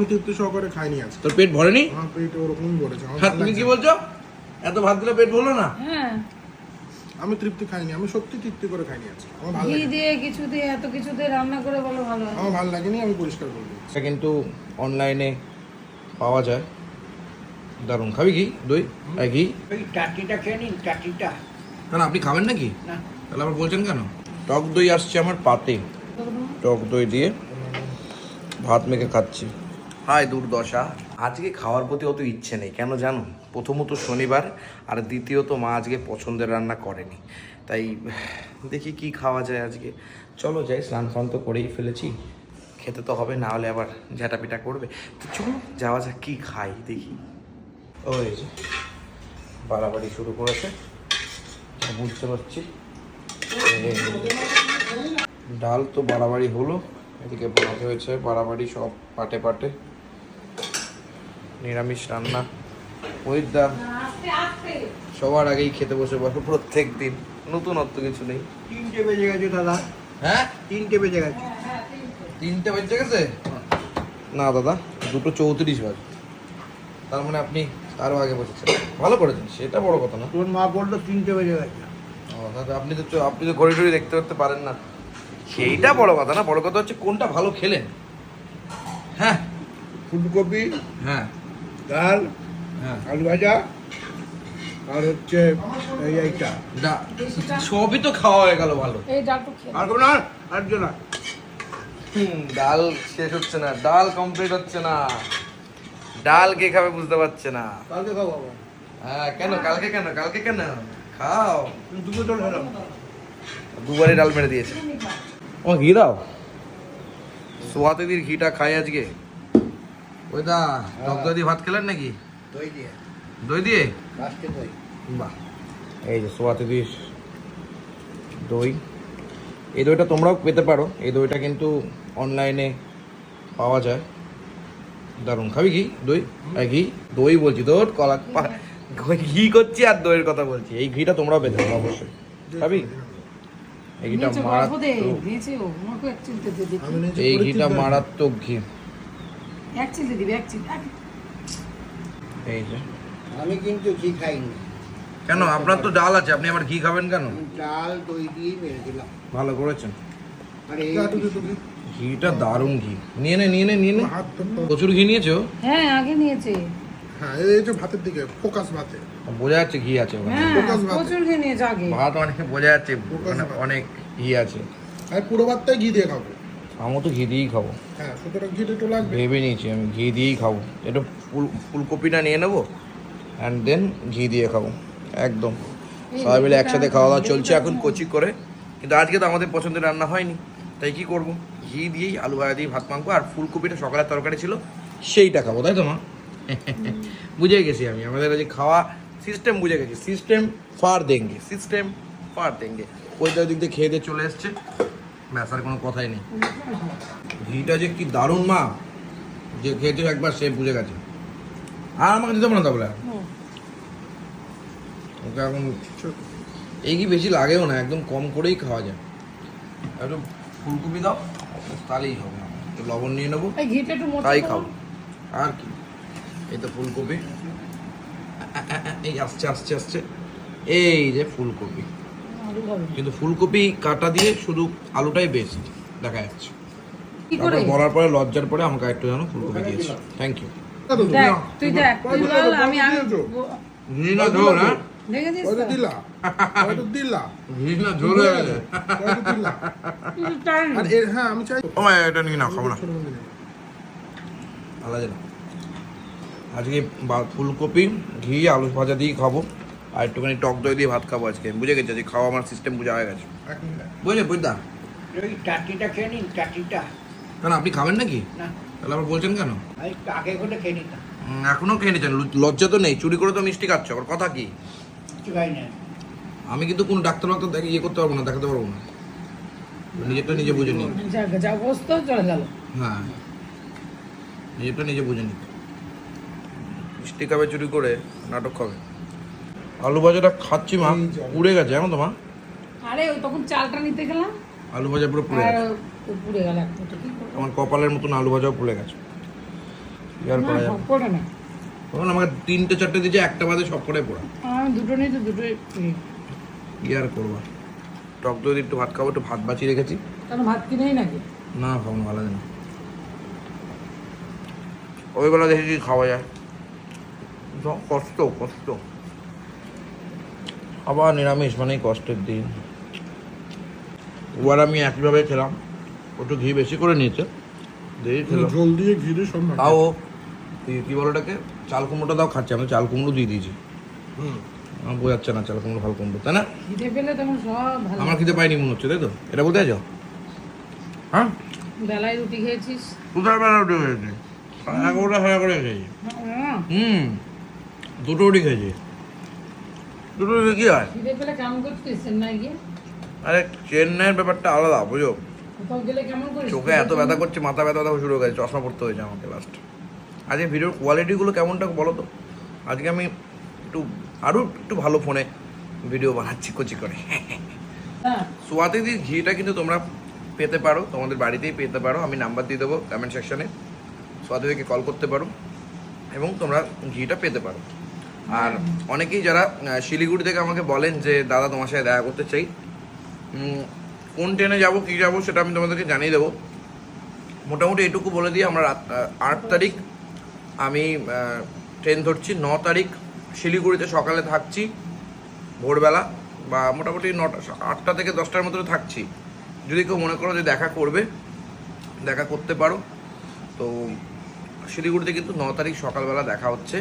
আমি তৃপ্তি সহকারে খাইনি তোর পেট ভরেনি? আমার পেট ওরকমই বলেছে হ্যাঁ তুমি কি বলছো? এত ভাত দিলে পেট ভরলো না? হ্যাঁ। আমি তৃপ্তি খাইনি আমি সত্যি তৃপ্তি করে খাইনি আজকে আমার ভালো ঘি দিয়ে কিছু দিয়ে এত কিছু দিয়ে রান্না করে বলো ভালো আমার ভালো লাগেনি আমি পরিষ্কার কিন্তু অনলাইনে পাওয়া যায়। দারুণ খাবি কি দই? আর ঘি? ওই টাটিটা খেয়ে নিন টাটিটা কেন আপনি খাবেন নাকি? তাহলে আবার বলছেন কেন? টক দই আসছে আমার পাতে। টক দই দিয়ে ভাত মেখে খাচ্ছি। হাই দুর্দশা। আজকে খাওয়ার প্রতি অত ইচ্ছে নেই, কেন জানো? প্রথমত শনিবার আর দ্বিতীয়ত মা আজকে পছন্দের রান্না করেনি। তাই দেখি কি খাওয়া যায় আজকে। চলো যাই, স্নান ফান তো করেই ফেলেছি। খেতে তো হবে না হলে আবার ঝাঁটাপিটা করবে। তো চলো, যাওয়া যাক, কি খাই দেখি। ওই যে, বাড়াবাড়ি শুরু করেছে। বুঝতে পারছি। ডাল তো বাড়াবাড়ি হলো, এদিকে ভাত হয়েছে, বাড়াবাড়ি সব পাটে পাটে। নিরামিষ রান্না ডাল সবার আগেই খেতে বসে বসে প্রত্যেক দিন। নতুনত্ব কিছু নেই। তিনটে বেজে গেছে দাদা। হ্যাঁ? তিনটে বেজে গেছে। তিনটে বেজে গেছে? না দাদা দুটো চৌত্রিশ বাজে। তার মানে আপনি তারও আগে বসেছেন। ভালো করেছেন সেটা বড় কথা না। তোর মা বলল তিনটে বেজে গেছে। ও, দাদা আপনি তো আপনি তো ঘড়ি টড়ি দেখতে দেখতে পারেন না। সেইটা বড় কথা না বড় কথা হচ্ছে কোনটা ভালো খেলেন। হ্যাঁ? ফুলকপি। হ্যাঁ। ডাল হ্যাঁ। আলু ভাজা আর হচ্ছে এই এইটা। সবই তো খাওয়া হয়ে গেল ভালো। এই ডালটু আর কোনো আর জন্য না। ডাল শেষ হচ্ছে না ডাল কমপ্লিট হচ্ছে না। ডাল কে খাবে বুঝতে পারছে না। কালকে খাব আবার। হ্যাঁ কেন? কালকে কেন? কালকে কেন? খাও। দুটো তো খেলাম। দুবারই ডাল মেরে দিয়েছে। ও ঘি দাও। সোয়াতে দির ঘিটা খাই আজকে। ওই দা টক দই দিয়ে ভাত খেলেন নাকি? দই দিয়ে। দই দিয়ে? দই। বাহ। এই যে সোয়াতে দিস দই। এই দইটা তোমরাও পেতে পারো। এই দইটা কিন্তু অনলাইনে পাওয়া যায়। দারুণ। খাবি ঘি? দই? আর ঘি? দই বলছি তোর কলা পা- ঘি করছি আর দইয়ের কথা বলছি। এই ঘিটা তোমরাও পেতে পারো অবশ্যই। খাবি? এই ঘিটা মারাত্মক এই ঘিটা মারাত্মক ঘি। এক চিলতে দিবি এক চিল এই যে। আমি কিন্তু ঘি খাইনি। কেন? আপনার তো ডাল আছে আপনি আবার ঘি খাবেন কেন? ডাল দই দিয়ে মেরে দিলাম। ভালো করেছেন। আর। ঘিটা দারুণ ঘি। নিয়ে নে নিয়ে নে নিয়ে নে। তো প্রচুর ঘি নিয়েছো? হ্যাঁ আগে নিয়েছে। হ্যাঁ এই যে ভাতের দিকে ফোকাস ভাতে। বোঝা যাচ্ছে ঘি আছে ওখানে। হ্যাঁ ফোকাস ভাতে। প্রচুর খেয়ে নিয়েছে আগে। ভাত অনেক বোঝা যাচ্ছে মানে অনেক ঘি আছে। আমি পুরো ভাতটাই ঘি দিয়ে খাব। আমিও তো ঘি দিয়েই খাব। হ্যাঁ সুতরাং ঘিটা একটু লাগবে। ভেবে নিয়েছি আমি ঘি দিয়েই খাব। একটু ফুল ফুলকপিটা নিয়ে নেব অ্যান্ড দেন ঘি দিয়ে খাব একদম। সবাই মিলে একসাথে খাওয়া দাওয়া চলছে এখন কচি করে। কিন্তু আজকে তো আমাদের পছন্দের রান্না হয়নি তাই কি করব? ঘি দিয়েই আলু ভাজা দিয়ে ভাত মাখবো আর ফুলকপিটা সকালের তরকারি ছিল সেইটা খাব তাই তো মা? বুঝে গেছি আমি আমাদের আজকে খাওয়া সিস্টেম বুঝে গেছি। সিস্টেম ফার দেঙ্গে সিস্টেম ফার দেঙ্গে ওইটা দিক দিয়ে খেয়ে দিয়ে চলে এসছে। ব্যাস আর কোনো কথাই নেই। ঘিটা যে কি দারুণ মা। যে খেয়েছে একবার সে বুঝে গেছে। আর আমাকে দিতে পারে না হুম। ওকে এখন এই কি বেশি লাগেও না একদম কম করেই খাওয়া যায়। একটু ফুলকপি দাও তাহলেই হবে। একটু লবণ নিয়ে নেব ঘিটা তাই। খাব। আর কি? এই তো ফুলকপি। এই আসছে আসছে আসছে। এই যে ফুলকপি। কিন্তু ফুলকপি কাটা দিয়ে শুধু আলুটাই বেস্ট দেখা যাচ্ছে। কি করে? বলার পরে লজ্জার পরে আমাকে একটু জানো ফুলকপি দিয়েছে। Thank you. তুই দেখ তুই বল আমি হ্যাঁ? দিলা? দিলা? হয়ে গেছে। কয়টা দিলা? আর এর হ্যাঁ আমি চাই ও মা এটা নিয়ে না খাব না। আলাদা আজকে বা- ফুলকপি ঘি আলু ভাজা দিয়ে খাব। আর একটুখানি টক দই দিয়ে ভাত খাব আজকে। বুঝে গেছে? আজকে খাওয়া আমার সিস্টেম বুঝা হয়ে গেছে। বুঝলে বুঝদা ওই টাটিটা খেয়ে নিন টাটিটা কেন আপনি খাবেন নাকি? না। তাহলে আবার বলছেন কেন? আমি আগে করে খেয়ে নিতাম উম, এখনও খেয়ে নিচ্ছেন লজ্জা তো নেই। চুরি করে তো মিষ্টি খাচ্ছ। আবার কথা কি? না। আমি কিন্তু কোনো ডাক্তার ডাক্তার দেখে ইয়ে করতে পারব না দেখাতে পারব না। নিজেরটা নিজে বুঝে নিই যা যা হ্যাঁ নিজেরটা নিজে বুঝে নিই মিষ্টি খাবে চুরি করে নাটক খাবে। আলু ভাজাটা খাচ্ছি মা। পুড়ে গেছে এখন তো মা? আরে ওই তখন চালটা নিতে গেলাম। আলু ভাজা পুরো পুড়ে গেছে। পুড়ে গেল? আমার কপালের মতন আলু ভাজাও পুড়ে গেছে। কি আর করা যাবে সব করে না তখন আমাকে তিনটে চারটে দিয়েছে একটা বাদে সব করে পড়া। আমি দুটো নেই তো দুটোই নিই। কি আর করবা? টক দই একটু ভাত খাব একটু ভাত বাঁচিয়ে রেখেছি। কেন ভাত কিনেই নাকি? না খাব ভালো না। ওইবেলা দেখি কি খাওয়া যায়। কষ্ট কষ্ট। আবার নিরামিষ মানেই কষ্টের দিন। এবার আমি একইভাবে খেলাম। একটু ঘি বেশি করে নিয়েছে। দিয়ে খেলাম। জল দিয়ে ঘিরে সব মাখা। তাও কি- কি বলো ওটাকে? চাল কুমড়োটা দাও খাচ্ছি আমি চাল কুমড়ো দিয়ে দিয়েছি। হুম। আমার বোঝাচ্ছে না চাল কুমড়ো ভালো কুমড়ো তাই না? খিদে পেলে তখন সব ভালো আমার খেতে পাইনি মনে হচ্ছে তাই তো? এটা বলতে চাইছো হ্যাঁ? বেলায় রুটি খেয়েছিস? কোথায় বেলা উঠে হয়েছে এগারোটা সাড়ে করে খেয়েছি। হ্যাঁ, হুম। দুটো রুটি খেয়েছি। দুটো কি হয়? আরে চেন্নাইয়ের ব্যাপারটা আলাদা বুঝো? চোখে এত ব্যথা করছে মাথা ব্যথা ব্যথা শুরু হয়ে গেছে চশমা পড়তে হয়েছে আমাকে লাস্ট আজকে ভিডিওর কোয়ালিটিগুলো কেমনটা বলো তো? আজকে আমি একটু আরও একটু ভালো ফোনে ভিডিও বানাচ্ছি কচি করে। হ্যাঁ। সোয়াতিদির ঘিটা কিন্তু তোমরা পেতে পারো তোমাদের বাড়িতেই পেতে পারো আমি নাম্বার দিয়ে দেবো কমেন্ট সেকশনে সোয়াতিদিকে কল করতে পারো এবং তোমরা ঘিটা পেতে পারো। আর অনেকেই যারা শিলিগুড়ি থেকে আমাকে বলেন যে, দাদা, তোমার সাথে দেখা করতে চাই। কোন ট্রেনে যাব, কী যাব, সেটা আমি তোমাদেরকে জানিয়ে দেবো। মোটামুটি এটুকু বলে দিয়ে আমরা রাত আট তারিখ, আমি ট্রেন ধরছি। ন তারিখ, শিলিগুড়িতে সকালে থাকছি, ভোরবেলা, বা মোটামুটি নটা, আটটা থেকে দশটার মতো থাকছি। যদি কেউ মনে করো যে দেখা করবে, দেখা করতে পারো, তো শিলিগুড়িতে কিন্তু ন তারিখ সকালবেলা দেখা হচ্ছে।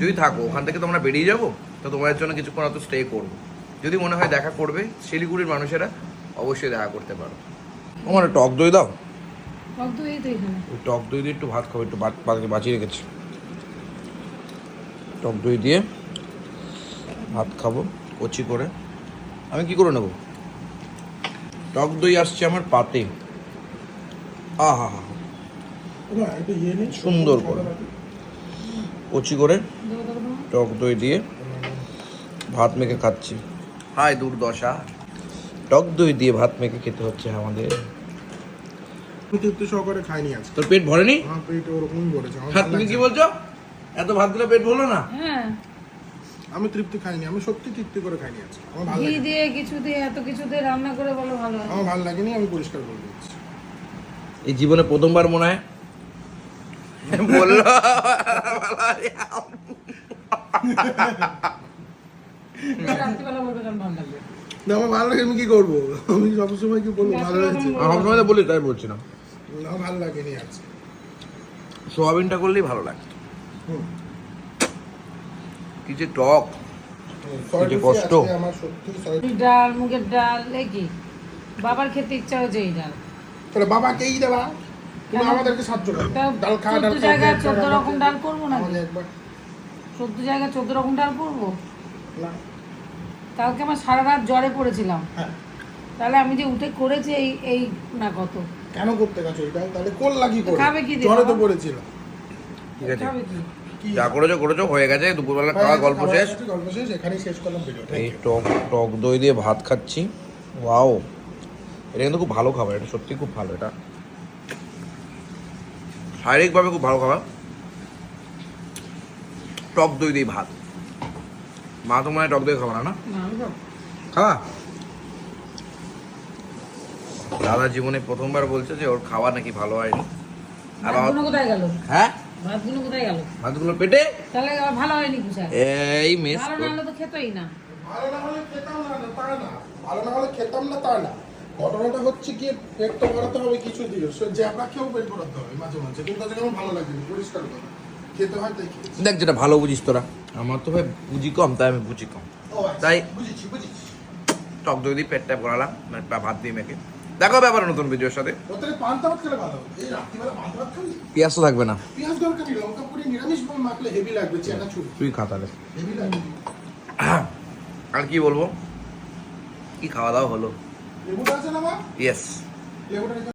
যদি থাকো ওখান থেকে তোমরা বেরিয়ে যাব তো তোমাদের জন্য কিছুক্ষণ হয়তো স্টে করব। যদি মনে হয় দেখা করবে শিলিগুড়ির মানুষেরা অবশ্যই দেখা করতে পারো। আমার টক দই দাও। টক দই তো এখানে। টক দই দিয়ে একটু ভাত খাব একটু ভাত বাঁচিয়ে রেখেছি। টক দই দিয়ে ভাত খাব কচি করে। আমি কি করে নেব? টক দই আসছে আমার পাতে। আহা হা নে। সুন্দর করে। কচি করে। টক দই দিয়ে ভাত মেখে খাচ্ছি। হাই দুর্দশা। টক দই দিয়ে ভাত মেখে খেতে হচ্ছে আমাদের। তৃপ্তি সহকারে খাইনি আজকে। তোর পেট ভরেনি? আমার পেটে ওরকমই হ্যাঁ তুমি কি বলছো? এত ভাত দিলে পেট ভরলো না? হ্যাঁ। আমি তৃপ্তি খাইনি আমি সত্যি তৃপ্তি করে খাইনি আজকে। আমার ভালো ঘি দিয়ে কিছু দিয়ে এত কিছু দিয়ে রান্না করে বলো ভালো আমার ভালো লাগেনি আমি পরিষ্কার করে দিচ্ছি। এই জীবনে প্রথমবার মনে হয় বলল। রাত্রিবেলা বলবে কেন ভালো লাগবে। না আমার ভালো লাগে আমি কি করব? আমি সবসময় কি বলব? ভালো লাগছে। সবসময় বলি তাই বলছিলাম না। ভালো লাগেনি আজকে সোয়াবিনটা করলেই ভালো লাগে। হুম। কি যে টক কষ্ট। ডাল মুগের ডাল বাবার খেতে ইচ্ছা হচ্ছে এই ডাল। তাহলে বাবাকেই দেবা। তুমি আমাদেরকে সাহায্য করো। ডাল খা ডাল খা, জায়গায় চোদ্দ রকম। ডাল করব নাকি? আমাকে একবার। চোদ্দ জায়গায় চোদ্দ রকম ডাল করব? না। কালকে আমার সারা রাত জ্বরে পড়েছিলাম। হ্যাঁ। তাহলে আমি যে উঠে করেছি এই এই না কত? কেন করতে গেছো এটা? তাহলে কোল লাগি করে খাবে কি জ্বরে তো পড়েছিল। ঠিক আছে। যা করেছ করেছ হয়ে গেছে দুপুরবেলা খাওয়া গল্প শেষ। গল্প শেষ এখানেই শেষ করলাম ভিডিওটা এই টক টক দই দিয়ে ভাত খাচ্ছি। ওয়াও। এটা কিন্তু খুব ভালো খাবার এটা সত্যি খুব ভালো এটা শারীরিকভাবে খুব ভালো খাবার। টক দই দিয়ে ভাত। মা তো মনে হয় টক দই খাব না খাওয়া দাদা জীবনে প্রথমবার বলছে যে ওর খাওয়া নাকি ভালো হয়নি। আর কোথায় গেল? হ্যাঁ? ভাতগুলো কোথায় গেল? ভাতগুলো পেটে? তাহলে ভালো হয়নি এই মেস ভালো না হলে তো খেতোই না। ভালো না হলে খেতাম না তা না ভালো না হলে খেতাম না তা না। ঘটনাটা হচ্ছে কি পেট তো ভরাতে হবে কিছু দিয়ে। সে যে আপনাকেও পেট ভরাতে হবে মাঝে মাঝে। কিন্তু আজকে আমার ভালো লাগেনি পরিষ্কার কথা। খেতে হয় তাই দেখ যেটা ভালো বুঝিস তোরা। আমার তো ভাই বুঝি কম তাই আমি বুঝি কম। আচ্ছা, তাই- বুঝেছি বুঝেছি। টক দই দিয়ে পেটটা ভরালাম মানে ভাত দিয়ে মেখে। দেখো ব্যাপার নতুন ভিডিওর সাথে। পেঁয়াজ তো থাকবে না। তুই খা তাহলে। আর কি বলব? কি খাওয়া দাওয়া হলো? লেবুটা আছে না মা ইয়েস লেবুটা